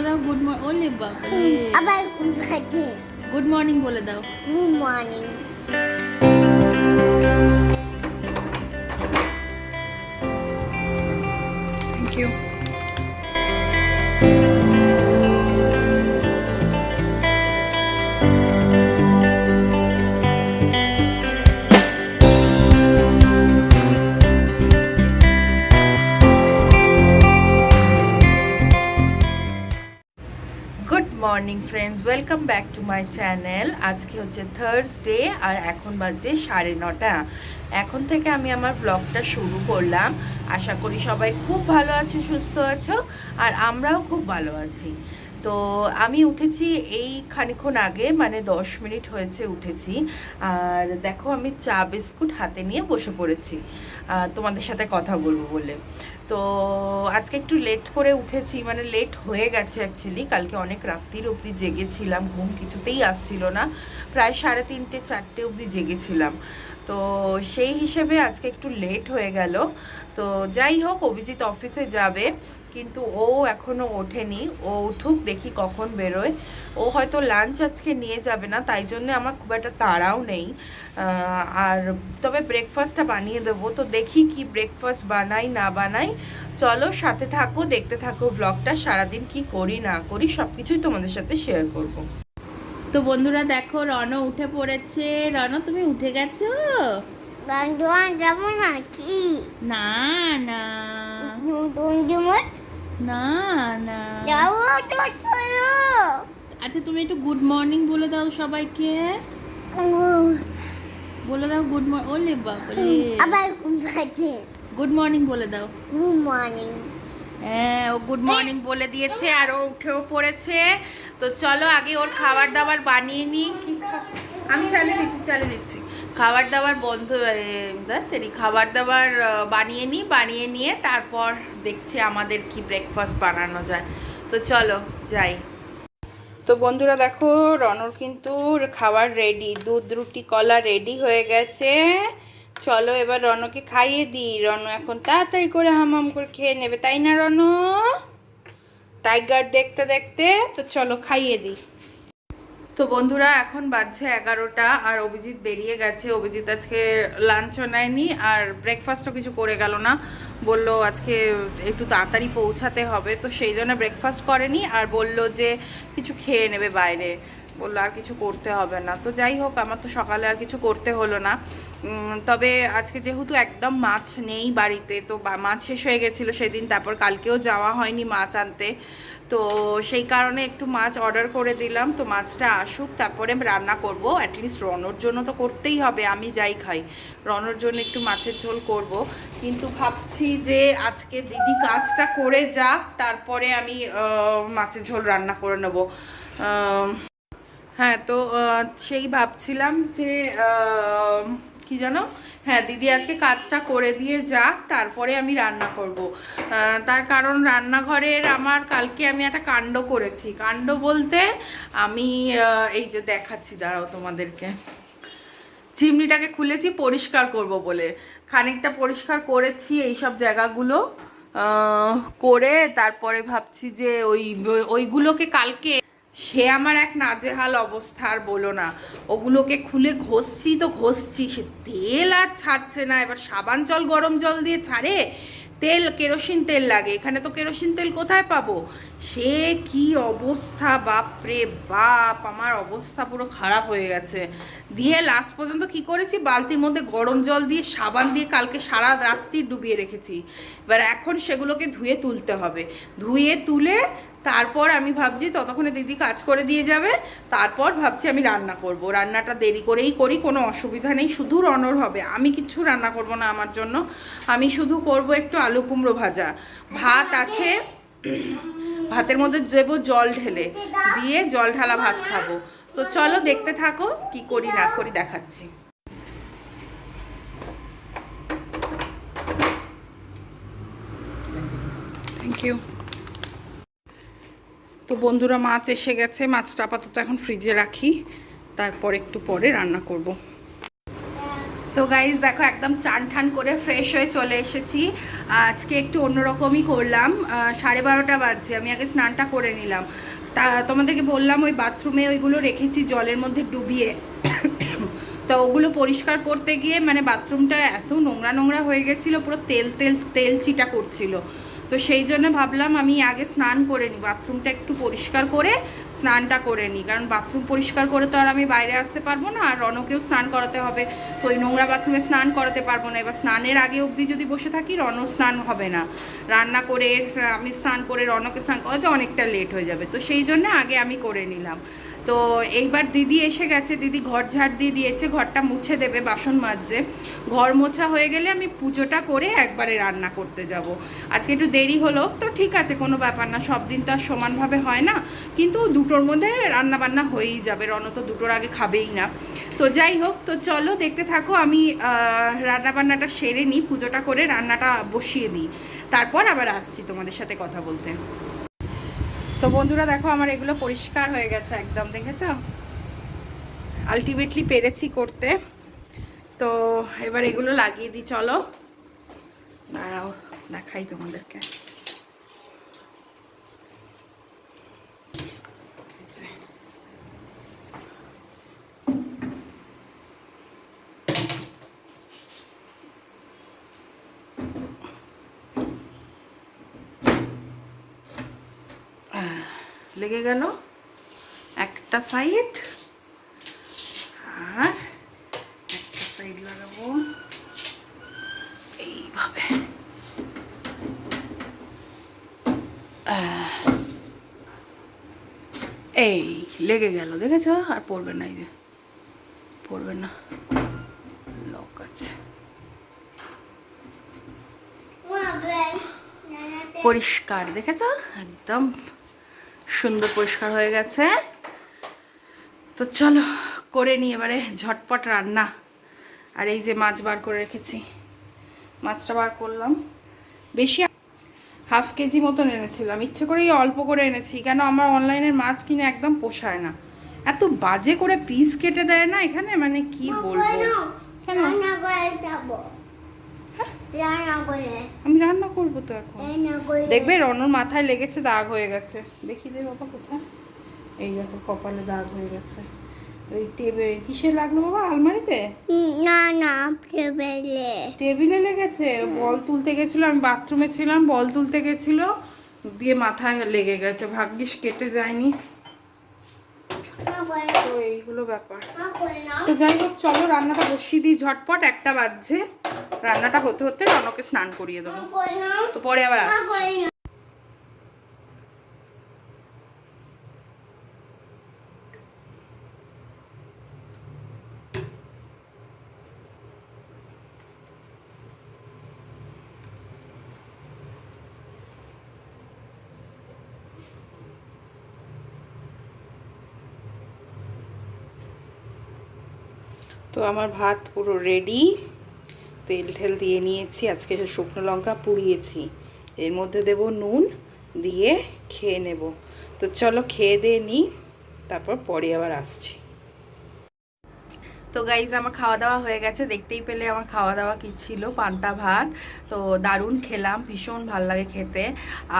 বলে দাও good morning ওলে বাবা আবার গুড মর্নিং বলে দাও। Good morning morning friends, welcome back to my channel. আজকে হচ্ছে থার্সডে আর এখন বাজে সাড়ে নটা। এখন থেকে আমি আমার ব্লগটা শুরু করলাম। আশা করি সবাই খুব ভালো আছো, সুস্থ আছো, আর আমরাও খুব ভালো আছি। তো আমি উঠেছি এই খানিক্ষণ আগে মানে দশ মিনিট হয়েছে উঠেছি। আর দেখো আমি চা বিস্কুট হাতে নিয়ে বসে পড়েছি। তোমাদের সাথে কথা বলব বলে। তো আজকে একটু লেট করে উঠেছি মানে লেট হয়ে গেছে অ্যাকচুয়ালি কালকে অনেক রাত্রির অবধি জেগেছিলাম, ঘুম কিছুতেই আসছিল না। প্রায় সাড়ে তিনটে, চারটে অবধি জেগেছিলাম। তো সেই হিসেবে আজকে একটু লেট হয়ে গেল। তো যাই হোক, অভিজিৎ অফিসে যাবে, কিন্তু ও এখনও ওঠেনি। ও উঠুক, দেখি কখন বেরোয়। ও হয়তো লাঞ্চ আজকে নিয়ে যাবে না তাই জন্য আমার খুব একটা তাড়াও নেই আর তবে ব্রেকফাস্টটা বানিয়ে দেবো তো দেখি কি ব্রেকফাস্ট বানাই না বানাই চলো সাথে থাকো দেখতে থাকো ব্লগটা সারাদিন কি করি না করি সব কিছুই তোমাদের সাথে শেয়ার করব তো বন্ধুরা দেখো রণ উঠে পড়েছে রণ তুমি উঠে গেছো বান্ধবান যাব না না না না না যাব তো চলো আচ্ছা তুমি একটু গুড মর্নিং বলে দাও সবাইকে। বলে দাও গুড মর্নিং ওলে বাবা আবার গুড মর্নিং বলে দাও। গুড মর্নিং হ্যাঁ ও গুড মর্নিং বলে দিয়েছে আর ও উঠেও পড়েছে। তো চলো আগে ওর খাবার দাবার বানিয়ে নিই। কি আমি চালিয়ে দিচ্ছি চালিয়ে দিচ্ছি। খাবার দাবার বন্ধ তেরি খাবার দাবার বানিয়ে নিই বানিয়ে নিয়ে তারপর দেখছি আমাদের কি ব্রেকফাস্ট বানানো যায়। তো চলো যাই। তো বন্ধুরা দেখো, রনর কিন্তু খাবার রেডি দুধ, রুটি, কলা রেডি হয়ে গেছে। চলো এবার রনকে খাইয়ে দিই। রন এখন তাড়াতাড়ি করে হামাম করে খেয়ে নেবে, তাই না রন? টাইগার দেখতে দেখতে, তো চলো খাইয়ে দিই। তো বন্ধুরা, এখন বাজছে এগারোটা আর অভিজিৎ বেরিয়ে গেছে। অভিজিৎ আজকে লাঞ্চও নেয়নি আর ব্রেকফাস্টও কিছু করে গেল না। বলল, আজকে একটু তাড়াতাড়ি পৌঁছাতে হবে। তো সেই জন্য ব্রেকফাস্ট করেনি আর বলল যে, কিছু খেয়ে নেবে বাইরে। বলল, আর কিছু করতে হবে না। তো যাই হোক, আমার তো সকালে আর কিছু করতে হলো না। তবে আজকে যেহেতু একদম মাছ নেই বাড়িতে, তো মাছ শেষ হয়ে গেছিল সেদিন, তারপর কালকেও যাওয়া হয়নি মাছ আনতে। তো সেই কারণে একটু মাছ অর্ডার করে দিলাম। তো মাছটা আসুক, তারপরে আমি রান্না করব। অ্যাটলিস্ট রনর জন্য তো করতেই হবে, আমি যাই খাই। রনর জন্য একটু মাছের ঝোল করব। কিন্তু ভাবছি যে আজকে দিদি কাজটা করে যাক, তারপরে আমি মাছের ঝোল রান্না করে নেব। হ্যাঁ তো সেই ভাবছিলাম যে কি জানো? হ্যাঁ দিদি আজকে কাজটা করে দিয়ে যাক, তারপরে আমি রান্না করব। তার কারণ রান্নাঘরের আমার কালকে আমি একটা কাণ্ড করেছি। কাণ্ড বলতে আমি এই যে দেখাচ্ছি, দাঁড়াও তোমাদেরকে। চিমনিটাকে খুলেছি, পরিষ্কার করব বলে। খানিকটা পরিষ্কার করেছি এই সব জায়গাগুলো করে তারপরে ভাবছি যে ওই, ওইগুলোকে কালকে সে আমার এক নাজেহাল অবস্থা আর বলো না। ওগুলোকে খুলে ঘষছি তো ঘষছি, সে তেল আর ছাড়ছে না। এবার সাবান জল, গরম জল দিয়ে ছাড়ে? তেল, কেরোসিন তেল লাগে। এখানে তো কেরোসিন তেল কোথায় পাবো? সে কি অবস্থা, বাপরে বাপ! আমার অবস্থা পুরো খারাপ হয়ে গেছে। দিয়ে লাস্ট পর্যন্ত কি করেছি? বালতির মধ্যে গরম জল দিয়ে, সাবান দিয়ে কালকে সারা রাত্রি ডুবিয়ে রেখেছি। এবার এখন সেগুলোকে ধুয়ে তুলতে হবে। ধুয়ে তুলে তারপর আমি ভাবছি ততক্ষণে দিদি কাজ করে দিয়ে যাবে। তারপর ভাবছি আমি রান্না করব। রান্নাটা দেরি করেই করি, কোনো অসুবিধা নেই। শুধু রনর হবে। আমি কিচ্ছু রান্না করব না আমার জন্য। আমি শুধু করব একটু আলু কুমড়ো ভাজা। ভাত আছে। ভাতের মধ্যে দেবো জল ঢেলে। দিয়ে জল ঢালা ভাত খাব। তো চলো দেখতে থাকো কি করি না করি দেখাচ্ছি। থ্যাংক ইউ তো বন্ধুরা মাছ এসে গেছে। মাছটা আপাতত এখন ফ্রিজে রাখি। তারপর একটু পরে রান্না করব। তো গাইজ দেখো একদম চান ঠান করে ফ্রেশ হয়ে চলে এসেছি। আজকে একটু অন্যরকমই করলাম। সাড়ে বারোটা বাজছে। আমি আগে স্নানটা করে নিলাম। তা তোমাদেরকে বললাম, ওই বাথরুমে ওইগুলো রেখেছি জলের মধ্যে ডুবিয়ে। তো ওগুলো পরিষ্কার করতে গিয়ে মানে বাথরুমটা এত নোংরা নোংরা হয়ে গেছিল, পুরো তেল তেল তেল চিটা করছিল। তো সেই জন্য ভাবলাম আমি আগে স্নান করে নিই, বাথরুমটা একটু পরিষ্কার করে স্নানটা করে নিই। কারণ বাথরুম পরিষ্কার করে তো আর আমি বাইরে আসতে পারব না, আর রনকেও স্নান করাতে হবে। তো ওই নোংরা বাথরুমে স্নান করাতে পারব না। এবার স্নানের আগে অবধি যদি বসে থাকি রন স্নান হবে না। রান্না করে, আমি স্নান করে, রনকে স্নান করাতে অনেকটা লেট হয়ে যাবে। তো সেই জন্য আগে আমি করে নিলাম। তো এইবার দিদি এসে গেছে, দিদি ঘর ঝাড় দিয়ে দিয়েছে, ঘরটা মুছে দেবে, বাসন মাজছে। ঘর মোছা হয়ে গেলে আমি পুজোটা করে একবারে রান্না করতে যাব। আজকে একটু দেরি হলো, তো ঠিক আছে, কোনো ব্যাপার না, সব দিন তো আর সমানভাবে হয় না। কিন্তু দুটোর মধ্যে রান্না বান্না হয়েই যাবে, রণ তো দুটোর আগে খাবেই না। তো যাই হোক, তো চলো দেখতে থাকো, আমি রান্না বান্নাটা সেরে নিই, পুজোটা করে রান্নাটা বসিয়ে দিই। তারপর আবার আসছি তোমাদের সাথে কথা বলতে। তো বন্ধুরা দেখো আমার এগুলো পরিষ্কার হয়ে গেছে একদম, দেখেছ? আলটিমেটলি পেরেছি করতে। তো এবার এগুলো লাগিয়ে দিই, চলো। দাঁড়াও, দেখাই তোমাদেরকে। লেগে গেল একটা সাইড আর একটা সাইড লাগাবো। এইভাবে। এই লেগে গেল দেখেছ? আর পড়বে না এই যে। পড়বে না। লক আছে। পরিষ্কার দেখেছ? একদম সুন্দর পরিষ্কার হয়ে গেছে। তো চলো, করে নিই এবারে ঝটপট রান্না। আর এই যে মাছ বার করে রেখেছি, মাছটা বার করলাম। বেশি হাফ কেজি মতন এনেছিলাম, ইচ্ছে করেই অল্প করে এনেছি, কেন আমার অনলাইনের মাছ কিনে একদম পোষায় না। এত বাজে করে পিস কেটে দেয় না এখানে? মানে কি বলব? কেন রান্না করে যাব রান্না করে আমি রান্না করব তো এখন। দেখবে রনর মাথায় লেগেছে দাগ হয়ে গেছে। দেখি দে বাবা কোথায়। এই দেখো কপালে দাগ হয়ে গেছে। ওই টেবে কিসে লাগল বাবা? আলমারিতে? না না টেবিলে। টেবিলে লেগেছে? বল তুলতে গেছিল আমি বাথরুমে ছিলাম বল তুলতে গেছিল দিয়ে মাথায় লেগে গেছে। ভাগ্যিস কেটে যায়নি। তো এইগুলো ব্যাপার। তো যাই হোক চলো রান্নাটা বসিয়ে দিই ঝটপট একটা বাজছে। রান্নাটা হতে হতে রনকে স্নান করিয়ে দেবো। তো পরে আবার তো আমার ভাত পুরো রেডি তেল ঠেল দিয়ে নিয়েছি, আজকে শুকনো লঙ্কা পুড়িয়েছি। এর মধ্যে দেব নুন দিয়ে খেয়ে নেব। তো চলো খেয়ে দিয়ে নিই, তারপর পরে আবার আসছি। তো গাইজ আমার খাওয়া দাওয়া হয়ে গেছে। দেখতেই পেলে আমার খাওয়া দাওয়া কি ছিল? পান্তা ভাত। তো দারুণ খেলাম, ভীষণ ভালো লাগে খেতে।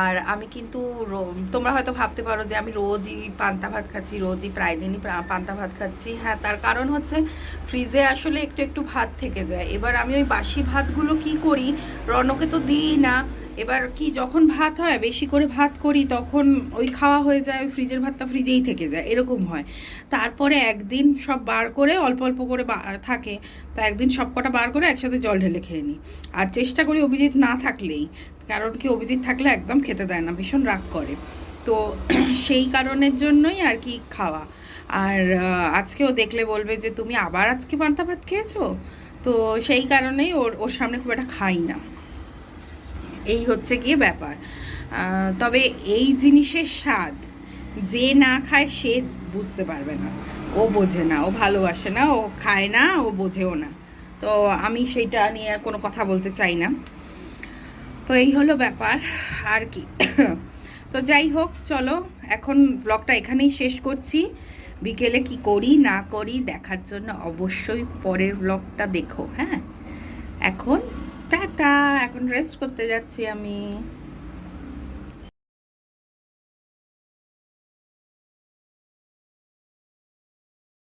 আর আমি কিন্তু তোমরা হয়তো ভাবতে পারো যে আমি রোজই পান্তা ভাত খাচ্ছি, রোজই প্রায় দিনই পান্তা ভাত খাচ্ছি। হ্যাঁ তার কারণ হচ্ছে ফ্রিজে আসলে একটু একটু ভাত থেকে যায়। এবার আমি ওই বাসি ভাতগুলো কি করি? রনকে তো দিই না। এবার কি যখন ভাত হয় বেশি করে ভাত করি তখন ওই খাওয়া হয়ে যায় ওই ফ্রিজের ভাতটা ফ্রিজেই থেকে যায় এরকম হয়। তারপরে একদিন সব বার করে অল্প অল্প করে থাকে তো একদিন সব কটা বার করে একসাথে জল ঢেলে খেয়ে নিই। আর চেষ্টা করি অভিজিৎ না থাকলেই কারণ কি অভিজিৎ থাকলে একদম খেতে দেয় না ভীষণ রাগ করে। তো সেই কারণের জন্যই আর কি খাওয়া। আর আহ, আজকেও দেখলে বলবে যে তুমি আবার আজকে পান্তা ভাত খেয়েছো? তো সেই কারণেই ওর ওর সামনে খুব একটা খাই না। এই হচ্ছে গিয়ে ব্যাপার। তবে এই জিনিসের স্বাদ যে না খায় সে বুঝতে পারবে না। ও বোঝে না, ও ভালোবাসে না, ও খায় না, ও বোঝেও না। তো আমি সেইটা নিয়ে আর কোনো কথা বলতে চাই না। তো এই হলো ব্যাপার আর কি। তো যাই হোক, চলো এখন ব্লগটা এখানেই শেষ করছি। বিকেলে কি করি, না করি দেখার জন্য অবশ্যই পরের ব্লগটা দেখো হ্যাঁ? এখন টাটা এখন রেস্ট করতে যাচ্ছি আমি।